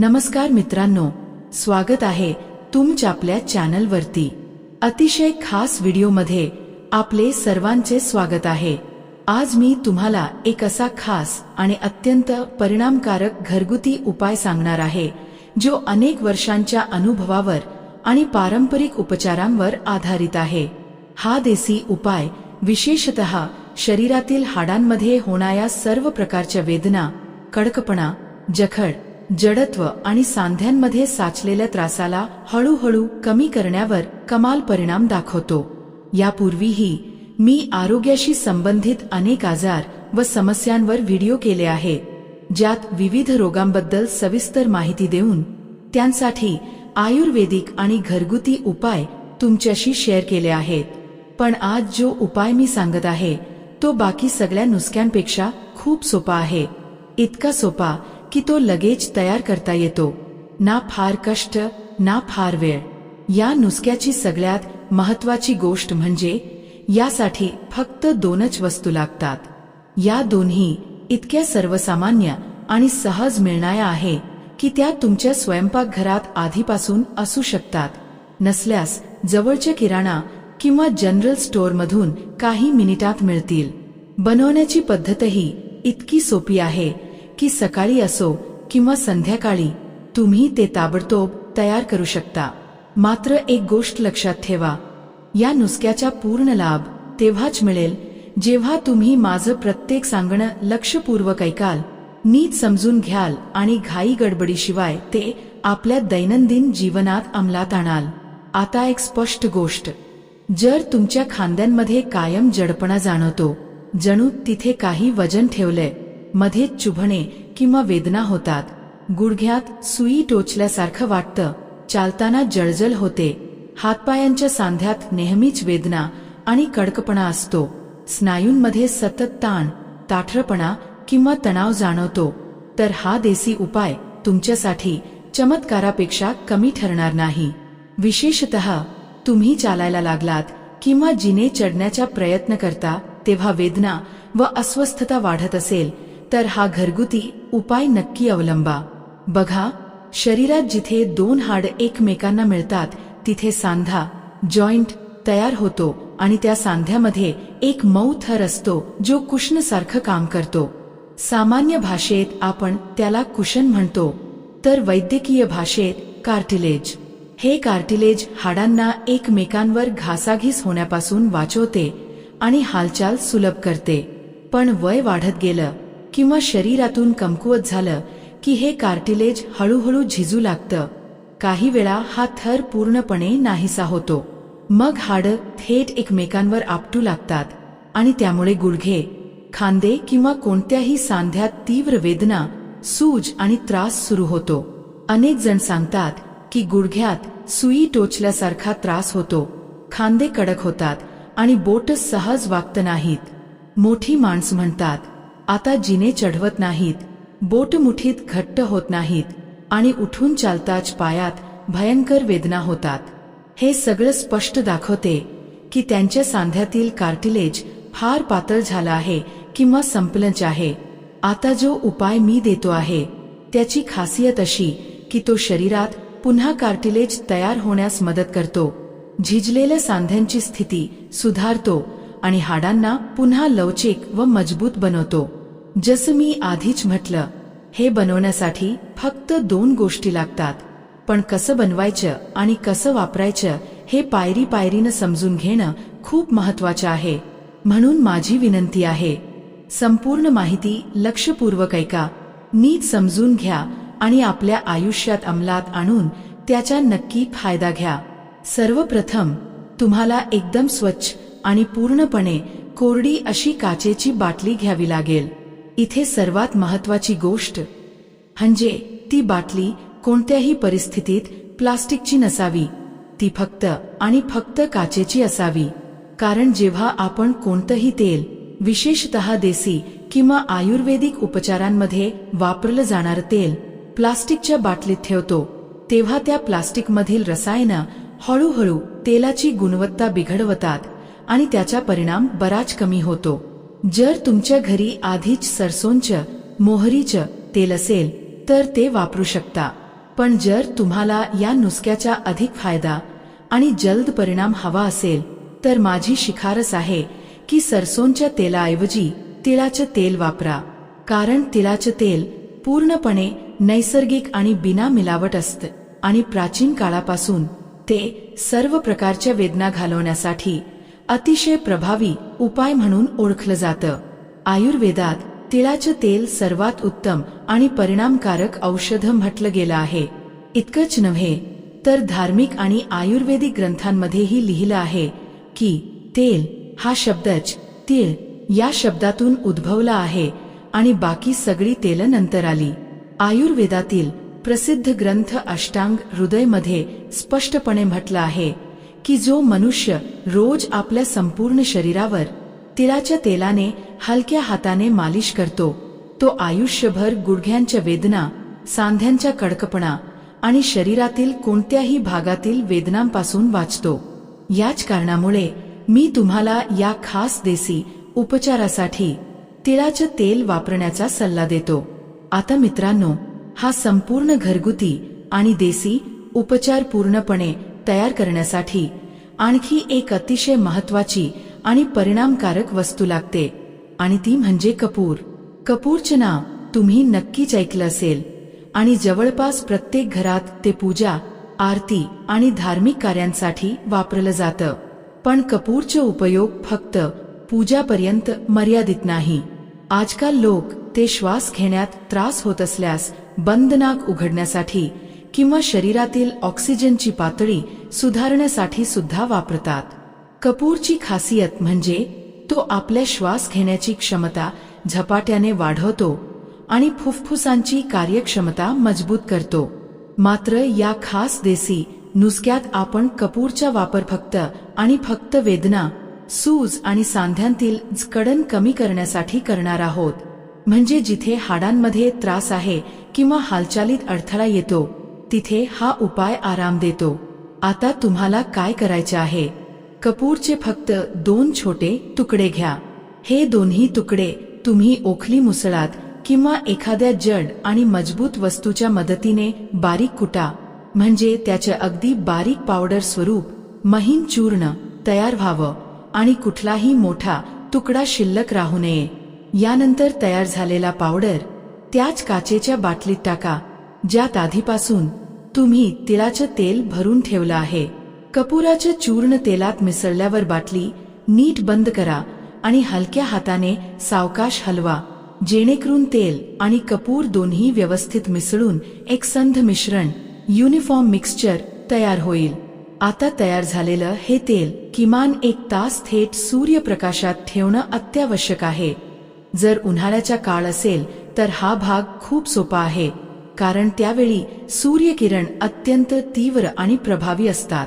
नमस्कार मित्रांनो स्वागत आहे तुमच्या आपल्या चॅनलवरती. अतिशय खास व्हिडिओमध्ये आपले सर्वांचे स्वागत आहे. आज मी तुम्हाला एक असा खास आणि अत्यंत परिणामकारक घरगुती उपाय सांगणार आहे जो अनेक वर्षांच्या अनुभवावर आणि पारंपरिक उपचारांवर आधारित आहे. हा देसी उपाय विशेषत शरीरातील हाडांमध्ये होणाऱ्या सर्व प्रकारच्या वेदना कडकपणा जखड जडत्व आणि सांध्यांमध्ये साचलेल्या त्रासाला हळूहळू कमी करण्यावर कमाल परिणाम दाखवतो. यापूर्वीही मी आरोग्याशी संबंधित अनेक आजार व समस्यांवर व्हिडिओ केले आहे ज्यात विविध रोगांबद्दल सविस्तर माहिती देऊन त्यांसाठी आयुर्वेदिक आणि घरगुती उपाय तुमच्याशी शेअर केले आहेत. पण आज जो उपाय मी सांगत आहे तो बाकी सगळ्या नुसक्यांपेक्षा खूप सोपा आहे. इतका सोपा की तो लगेच तयार करता येतो. ना फार कष्ट ना फार वेळ. या नुसक्याची सगळ्यात महत्वाची गोष्ट म्हणजे यासाठी फक्त दोनच वस्तू लागतात. या दोन्ही इतक्या सर्वसामान्य आणि सहज मिळणाऱ्या आहे की त्या तुमच्या स्वयंपाकघरात आधीपासून असू शकतात. नसल्यास जवळच्या किराणा किंवा जनरल स्टोअरमधून काही मिनिटात मिळतील. बनवण्याची पद्धतही इतकी सोपी आहे की सकाळी असो किंवा संध्याकाळी तुम्ही ते ताबडतोब तयार करू शकता. मात्र एक गोष्ट लक्षात ठेवा या नुसक्याचा पूर्ण लाभ तेव्हाच मिळेल जेव्हा तुम्ही माझं प्रत्येक सांगणं लक्षपूर्वक ऐकाल नीट समजून घ्याल आणि घाई गडबडीशिवाय ते आपल्या दैनंदिन जीवनात अंमलात आणाल. आता एक स्पष्ट गोष्ट जर तुमच्या खांद्यांमध्ये कायम जडपणा जाणवतो जणू तिथे काही वजन ठेवलंय मध्येच चुभणे किंवा वेदना होतात. गुडघ्यात सुई टोचल्यासारखं वाटतं. चालताना जळजळ होते. हातपायांच्या सांध्यात नेहमीच वेदना आणि कडकपणा असतो. स्नायूंमध्ये सतत ताण ताठरपणा किंवा तणाव जाणवतो. तर हा देसी उपाय तुमच्यासाठी चमत्कारापेक्षा कमी ठरणार नाही. विशेषत तुम्ही चालायला लागलात किंवा जिने चढण्याचा प्रयत्न करता तेव्हा वेदना व अस्वस्थता वाढत असेल तर हा घरगुती उपाय नक्की अवलंबा. बघा शरीरात जिथे दोन हाड एकमेकांना मिळतात तिथे सांधा जॉईंट तयार होतो आणि त्या सांध्यामध्ये एक मऊ थर असतो जो कुशनसारखं काम करतो. सामान्य भाषेत आपण त्याला कुशन म्हणतो तर वैद्यकीय भाषेत कार्टिलेज. हे कार्टिलेज हाडांना एकमेकांवर घासाघीस होण्यापासून वाचवते आणि हालचाल सुलभ करते. पण वय वाढत गेलं किंवा शरीरातून कमकुवत झालं की हे कार्टिलेज हळूहळू झिजू लागतं. काही वेळा हा थर पूर्णपणे नाहीसा होतो. मग हाडं थेट एकमेकांवर आपटू लागतात आणि त्यामुळे गुडघे खांदे किंवा कोणत्याही सांध्यात तीव्र वेदना सूज आणि त्रास सुरू होतो. अनेक जण सांगतात की गुडघ्यात सुई टोचल्यासारखा त्रास होतो. खांदे कडक होतात आणि बोट सहज वागत नाहीत. मोठी माणसं म्हणतात आता जिने चढवत नाहीत बोटमुठीत घट्ट होत नाहीत आणि उठून चालताच पायात भयंकर वेदना होतात. हे सगळं स्पष्ट दाखवते की त्यांच्या सांध्यातील कार्टिलेज फार पातळ झाला आहे किंवा संपलंच आहे. आता जो उपाय मी देतो आहे त्याची खासियत अशी की तो शरीरात पुन्हा कार्टिलेज तयार होण्यास मदत करतो. झिजलेल्या सांध्यांची स्थिती सुधारतो आणि हाडांना पुन्हा लवचिक व मजबूत बनवतो. जसं मी आधीच म्हटलं हे बनवण्यासाठी फक्त दोन गोष्टी लागतात. पण कसं बनवायचं आणि कसं वापरायचं हे पायरी पायरीनं समजून घेणं खूप महत्वाचं आहे. म्हणून माझी विनंती आहे संपूर्ण माहिती लक्षपूर्वक ऐका नीट समजून घ्या आणि आपल्या आयुष्यात अंमलात आणून त्याचा नक्की फायदा घ्या. सर्वप्रथम तुम्हाला एकदम स्वच्छ आणि पूर्णपणे कोरडी अशी काचेची बाटली घ्यावी लागेल. इथे सर्वात महत्वाची गोष्ट म्हणजे ती बाटली कोणत्याही परिस्थितीत प्लास्टिकची नसावी. ती फक्त आणि फक्त काचेची असावी. कारण जेव्हा आपण कोणतंही तेल विशेषतः देसी किंवा आयुर्वेदिक उपचारांमध्ये वापरलं जाणारं तेल प्लास्टिकच्या बाटलीत ठेवतो तेव्हा त्या प्लास्टिकमधील रसायनं हळूहळू तेलाची गुणवत्ता बिघडवतात आणि त्याचा परिणाम बराच कमी होतो. जर तुमच्या घरी आधीच सरसोंचं मोहरीचं तेल असेल तर ते वापरू शकता. पण जर तुम्हाला या नुसक्याचा अधिक फायदा आणि जलद परिणाम हवा असेल तर माझी शिफारस आहे की सरसोंच्या तेलाऐवजी तिळाचं तेल वापरा. कारण तिळाचं तेल पूर्णपणे नैसर्गिक आणि बिना मिलावट असतं आणि प्राचीन काळापासून ते सर्व प्रकारच्या वेदना घालवण्यासाठी अतिशय प्रभावी उपाय म्हणून ओळखलं जातं. आयुर्वेदात तिळाचं तेल सर्वात उत्तम आणि परिणामकारक औषध म्हटलं गेलं आहे. इतकंच नव्हे तर धार्मिक आणि आयुर्वेदिक ग्रंथांमध्येही लिहिलं आहे की तेल हा शब्दच तीळ या शब्दातून उद्भवला आहे आणि बाकी सगळी तेल नंतर आली. आयुर्वेदातील प्रसिद्ध ग्रंथ अष्टांग हृदयमध्ये स्पष्टपणे म्हटलं आहे. की जो मनुष्य रोज आपल्या संपूर्ण शरीरावर तिळाच्या तेलाने हलक्या हाताने मालिश करतो तो आयुष्यभर गुडघ्यांच्या वेदना सांध्यांच्या कडकपणा आणि शरीरातील कोणत्याही भागातील वेदनांपासून वाचतो. याच कारणामुळे मी तुम्हाला या खास देसी उपचारासाठी तिळाचं तेल वापरण्याचा सल्ला देतो. आता मित्रांनो हा संपूर्ण घरगुती आणि देसी उपचार पूर्णपणे तयार करण्यासाठी आणखी एक अतिशय महत्वाची आणि परिणामकारक वस्तू लागते आणि ती म्हणजे कपूर. कपूरचे नाव तुम्ही नक्कीच ऐकलं असेल आणि जवळपास प्रत्येक घरात ते पूजा आरती आणि धार्मिक कार्यांसाठी वापरलं जातं. पण कपूरचे उपयोग फक्त पूजापर्यंत मर्यादित नाही. आजकाल लोक ते श्वास घेण्यात त्रास होत असल्यास बंद नाक उघडण्यासाठी किंवा शरीरातील ऑक्सिजनची पातळी सुधारण्यासाठी सुद्धा वापरतात. कपूरची खासियत म्हणजे तो आपल्या श्वास घेण्याची क्षमता झपाट्याने वाढवतो आणि फुफ्फुसांची कार्यक्षमता मजबूत करतो. मात्र या खास देसी नुसक्यात आपण कपूरचा वापर फक्त आणि फक्त वेदना सूज आणि सांध्यांतील जकडण कमी करण्यासाठी करणार आहोत. म्हणजे जिथे हाडांमध्ये त्रास आहे किंवा हालचालीत अडथळा येतो तिथे हा उपाय आराम देतो. आता तुम्हाला काय करायचे आहे? कपूरचे फक्त दोन छोटे तुकडे घ्या. हे दोन्ही तुकडे तुम्ही ओखली मुसळात किंवा एखाद्या जड आणि मजबूत वस्तूच्या मदतीने बारीक कुटा. म्हणजे त्याचे अगदी बारीक पावडर स्वरूप महीन चूर्ण तयार व्हावं आणि कुठलाही मोठा तुकडा शिल्लक राहू नये. यानंतर तयार झालेला पावडर त्याच काचेच्या बाटलीत टाका ज्यात आधीपासून तुम्ही तिळाचे तेल भरून ठेवलं आहे. कपुराचं चूर्ण तेलात मिसळल्यावर बाटली नीट बंद करा आणि हलक्या हाताने सावकाश हलवा. जेणेकरून तेल आणि कपूर दोन्ही व्यवस्थित मिसळून एक संध मिश्रण युनिफॉर्म मिक्सचर तयार होईल. आता तयार झालेलं हे तेल किमान एक तास थेट सूर्यप्रकाशात ठेवणं अत्यावश्यक आहे. जर उन्हाळ्याचा काळ असेल तर हा भाग खूप सोपा आहे. कारण त्यावेळी सूर्यकिरण अत्यंत तीव्र आणि प्रभावी असतात.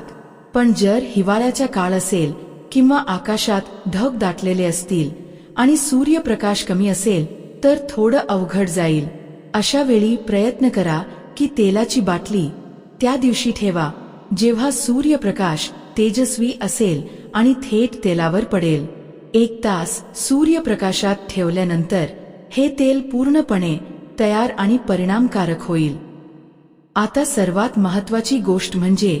पण जर हिवाळ्याचा काळ असेल किंवा आकाशात ढग दाटलेले असतील आणि सूर्यप्रकाश कमी असेल तर थोडं अवघड जाईल. अशा वेळी प्रयत्न करा की तेलाची बाटली त्या दिवशी ठेवा जेव्हा सूर्यप्रकाश तेजस्वी असेल आणि थेट तेलावर पडेल. एक तास सूर्यप्रकाशात ठेवल्यानंतर हे तेल पूर्णपणे तयार आणि परिणामकारक होईल. आता सर्वात महत्वाची गोष्ट म्हणजे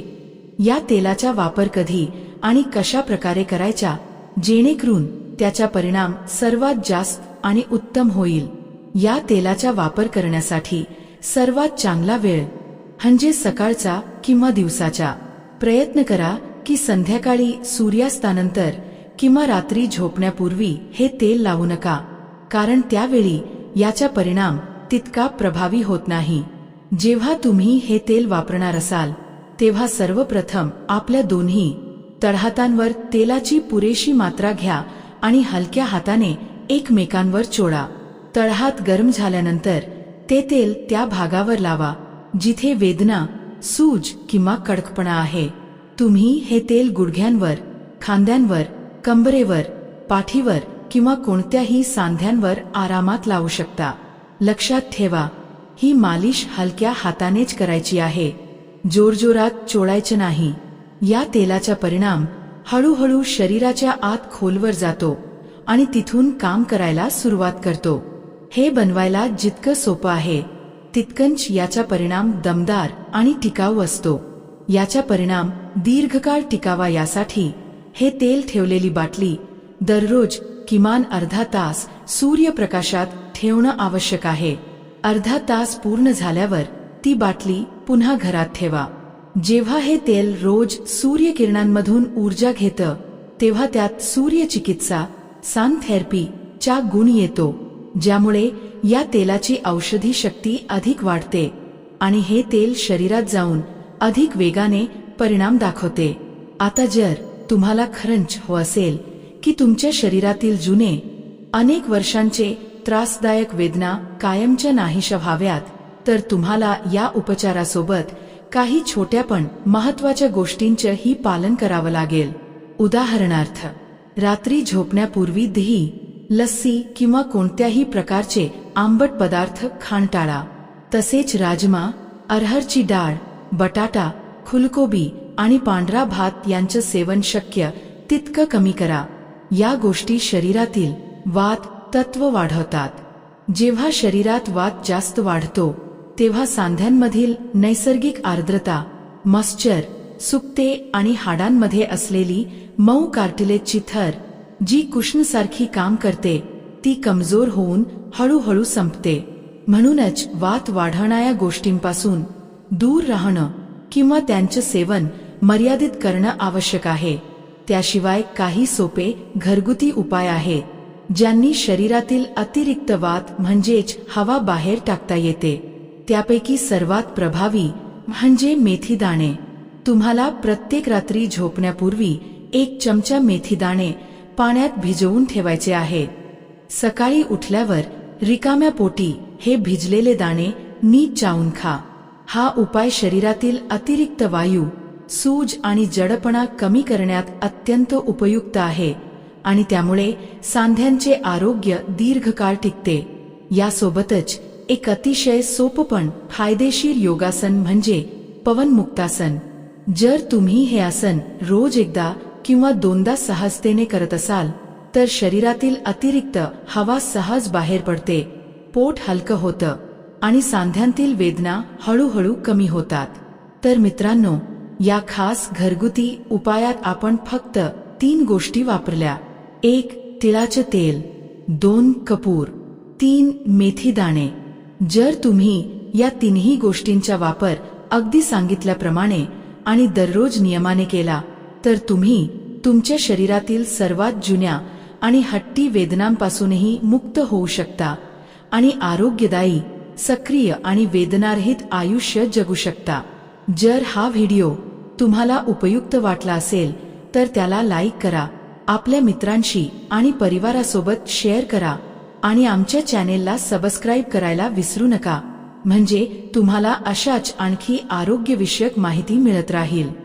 या तेलाचा वापर कधी आणि कशा प्रकारे करायचा जेणेकरून त्याचा परिणाम सर्वात जास्त आणि उत्तम होईल. या तेलाचा वापर करण्यासाठी सर्वात चांगला वेळ म्हणजे सकाळचा किंवा दिवसाचा. प्रयत्न करा की संध्याकाळी सूर्यास्तानंतर किंवा रात्री झोपण्यापूर्वी हे तेल लावू नका कारण त्यावेळी याचा परिणाम तितका प्रभावी होत नाही. जेव्हा तुम्ही हे तेल वापरणार असाल तेव्हा सर्वप्रथम आपल्या दोन्ही तळहातांवर तेलाची पुरेशी मात्रा घ्या आणि हलक्या हाताने एकमेकांवर चोळा. तळहात गरम झाल्यानंतर ते तेल त्या भागावर लावा जिथे वेदना सूज किंवा कडकपणा आहे. तुम्ही हे तेल गुडघ्यांवर खांद्यांवर कंबरेवर पाठीवर किंवा कोणत्याही सांध्यांवर आरामात लावू शकता. लक्षात ठेवा ही मालिश हलक्या हातानेच करायची आहे. जोरजोरात चोळायचं नाही. या तेलाचा परिणाम हळूहळू शरीराच्या आत खोलवर जातो आणि तिथून काम करायला सुरुवात करतो. हे बनवायला जितकं सोपं आहे तितकंच याचा परिणाम दमदार आणि टिकाऊ असतो. याचा परिणाम दीर्घकाळ टिकावा यासाठी हे तेल ठेवलेली बाटली दररोज किमान अर्धा तास सूर्यप्रकाशात ठेवणं आवश्यक आहे. अर्धा तास पूर्ण झाल्यावर ती बाटली पुन्हा घरात ठेवा. जेव्हा हे तेल रोज सूर्यकिरणांमधून ऊर्जा घेतं तेव्हा त्यात सूर्यचिकित्सा सान थेरपी चा गुण येतो ज्यामुळे या तेलाची औषधी शक्ती अधिक वाढते आणि हे तेल शरीरात जाऊन अधिक वेगाने परिणाम दाखवते. आता जर तुम्हाला खरंच हो असेल की तुमच्या शरीरातील जुने अनेक वर्षांचे त्रासदायक वेदना कायमच्या नाहीशा व्हाव्यात तर तुम्हाला या उपचारासोबत काही छोट्या पण महत्त्वाच्या गोष्टींचंही पालन करावं लागेल. उदाहरणार्थ रात्री झोपण्यापूर्वी दही लस्सी किंवा कोणत्याही प्रकारचे आंबट पदार्थ खाण टाळा तसेच राजमा अरहरची डाळ बटाटा फुलकोबी आणि पांढरा भात यांचं सेवन शक्य तितकं कमी करा. या गोष्टी शरीरातील वात तत्व वाढवतात. जेव्हा शरीरात वात जास्त वाढतो तेव्हा सांध्यांमधील नैसर्गिक आर्द्रता मॉस्चर सुकते आणि हाडांमध्ये असलेली मऊ कार्टिलेजची थर जी कुष्णसारखी काम करते ती कमजोर होऊन हळूहळू संपते. म्हणूनच वात वाढवणाऱ्या गोष्टींपासून दूर राहणं किंवा त्यांचं सेवन मर्यादित करणं आवश्यक आहे. त्याशिवाय काही सोपे घरगुती उपाय आहेत. ज्यांनी शरीरातील अतिरिक्त वात म्हणजेच हवा बाहेर टाकता येते त्यापैकी सर्वात प्रभावी म्हणजे मेथी दाणे. तुम्हाला प्रत्येक रात्री झोपण्यापूर्वी एक चमचा मेथी दाणे पाण्यात भिजवून ठेवायचे आहे. सकाळी उठल्यावर रिकाम्या पोटी हे भिजलेले दाणे नीट चावून खा. हा उपाय शरीरातील अतिरिक्त वायू सूज आणि जडपणा कमी करण्यात अत्यंत उपयुक्त आहे. आणि त्यामुळे सांध्यांचे आरोग्य दीर्घकाळ टिकते. यासोबतच एक अतिशय सोपं पण फायदेशीर योगासन म्हणजे पवनमुक्तासन जर तुम्ही हे आसन रोज एकदा किंवा दोनदा सहजतेने करत असाल तर शरीरातील अतिरिक्त हवा सहज बाहेर पडते पोट हलकं होतं आणि सांध्यांतील वेदना हळूहळू कमी होतात. तर मित्रांनो या खास घरगुती उपायात आपण फक्त तीन गोष्टी वापरल्या. एक तिळाचं तेल दोन कपूर तीन मेथी दाणे. जर तुम्ही या तिन्ही गोष्टींचा वापर अगदी सांगितल्याप्रमाणे आणि दररोज नियमाने केला तर तुम्ही तुमच्या शरीरातील सर्वात जुन्या आणि हट्टी वेदनांपासूनही मुक्त होऊ शकता आणि आरोग्यदायी सक्रिय आणि वेदनारहित आयुष्य जगू शकता. जर हा व्हिडिओ तुम्हाला उपयुक्त वाटला असेल तर त्याला लाईक करा आपल्या मित्रांशी आणि परिवारासोबत शेअर करा आणि आमच्या चॅनेलला सबस्क्राईब करायला विसरू नका. म्हणजे तुम्हाला अशाच आणखी आरोग्यविषयक माहिती मिळत राहील.